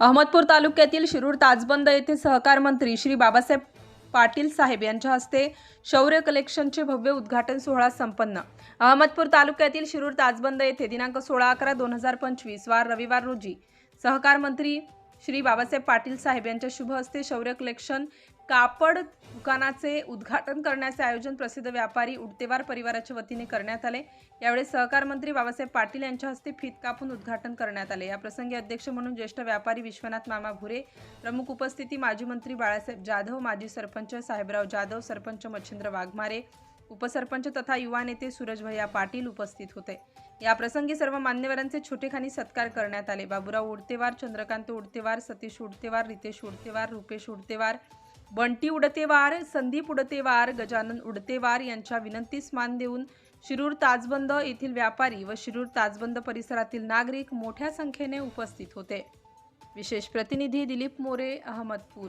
अहमदपूर तालुक्यातील शिरूर ताजबंद येथे सहकार मंत्री श्री बाबासाहेब पाटील साहेब यांच्या हस्ते शौर्य कलेक्शनचे भव्य उद्घाटन सोहळा संपन्न. अहमदपूर तालुक्यातील शिरूर ताजबंद येथे दिनांक सोळा अकरा दोन हजार पंचवीस वार रविवार रोजी सहकार मंत्री श्री बाबासाहेब पाटील साहेब यांच्या शुभ हस्ते शौर्य कलेक्शन कापड दुकानाचे उद्घाटन करण्याचे आयोजन प्रसिद्ध व्यापारी उडतेवार परिवाराच्या वतीने करण्यात आले. यावेळी सहकार मंत्री बाबासाहेब पाटील यांच्या हस्ते फीत कापून उद्घाटन करण्यात आले. या प्रसंगी अध्यक्ष म्हणून ज्येष्ठ व्यापारी विश्वनाथ मामा भुरे प्रमुख उपस्थिती माजी मंत्री बाळासाहेब जाधव माजी सरपंच साहेबराव जाधव सरपंच मच्छिंद्र वाघमारे उपसरपंच तथा युवा नेते सूरज भैया पाटील उपस्थित होते. या प्रसंगी सर्व मान्यवरांचे छोटेखानी सत्कार करण्यात आले. बाबुराव उडतेवार चंद्रकांत उडतेवार सतीश उडतेवार रितेश उडतेवार रुपेश उडतेवार बंटी उडतेवार संदीप उडतेवार गजानन उडतेवार यांच्या विनंतीस मान देऊन शिरूर ताजबंद येथील व्यापारी व शिरूर ताजबंद परिसरातील नागरिक मोठ्या संख्येने उपस्थित होते. विशेष प्रतिनिधी दिलीप मोरे अहमदपूर.